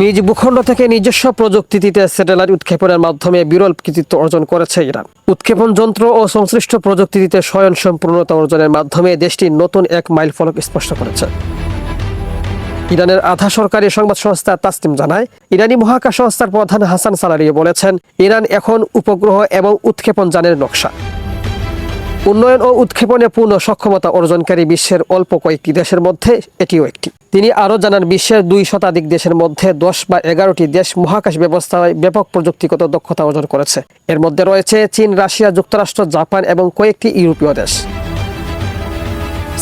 নিজ ভূখণ্ড থেকে নিজস্ব প্রযুক্তিতে স্যাটেলাইট উৎক্ষেপণের মাধ্যমে বিরল কৃতিত্ব অর্জন করেছে ইরান। উৎক্ষেপণ যন্ত্র ও সংশ্লিষ্ট প্রযুক্তিতে স্বয়ং সম্পূর্ণতা অর্জনের মাধ্যমে দেশটি নতুন এক মাইল ফলক স্পষ্ট করেছে। ইরানের আধা সরকারি সংবাদ সংস্থা তাসনিম জানায়, ইরানি মহাকাশ সংস্থার প্রধান হাসান সালারিও বলেছেন, ইরান এখন উপগ্রহ এবং উৎক্ষেপণ যানের নকশা। উন্নয়ন ও উৎক্ষেপণে পূর্ণ সক্ষমতা অর্জনকারী বিশ্বের অল্প কয়েকটি দেশের মধ্যে এটিও একটি। তিনি আরও জানান, বিশ্বের দুই শতাধিক দেশের মধ্যে দশ বা এগারোটি দেশ মহাকাশ ব্যবস্থায় ব্যাপক প্রযুক্তিগত দক্ষতা অর্জন করেছে। এর মধ্যে রয়েছে চীন, রাশিয়া, যুক্তরাষ্ট্র, জাপান এবং কয়েকটি ইউরোপীয় দেশ।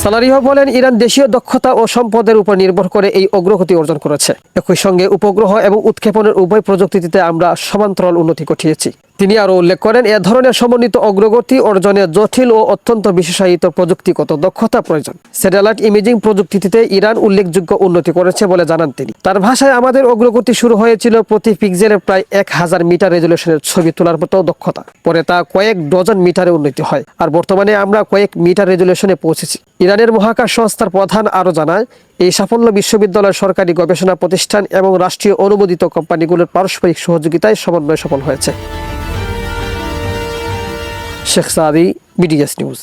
সালারিহ বলেন, ইরান দেশীয় দক্ষতা ও সম্পদের উপর নির্ভর করে এই অগ্রগতি অর্জন করেছে। একই সঙ্গে উপগ্রহ এবং উৎক্ষেপণের উভয় প্রযুক্তিতে আমরা সমান্তরাল উন্নতি ঘটিয়েছি। তিনি আরও উল্লেখ করেন, এ ধরনের সমন্বিত অগ্রগতি অর্জনে জটিল ও অত্যন্ত বিশেষায়িত প্রযুক্তিগত দক্ষতা প্রয়োজন। স্যাটেলাইট ইমেজিং প্রযুক্তিতে ইরান উল্লেখযোগ্য উন্নতি করেছে বলে জানান তিনি। তার ভাষায় আমাদের অগ্রগতি শুরু হয়েছিল প্রতি পিক্সেলে প্রায় এক হাজার মিটার রেজুলেশনের ছবি তোলার মতো দক্ষতা। পরে তা কয়েক ডজন মিটারে উন্নতি হয়। আর বর্তমানে আমরা কয়েক মিটার রেজুলেশনে পৌঁছেছি। ইরানের মহাকাশ সংস্থার প্রধান আরও জানায়, এই সাফল্য বিশ্ববিদ্যালয় সরকারি গবেষণা প্রতিষ্ঠান এবং রাষ্ট্রীয় অনুমোদিত কোম্পানিগুলোর পারস্পরিক সহযোগিতায় সমন্বয় সফল হয়েছে। শেখ সাদি বিডিএস নিউজ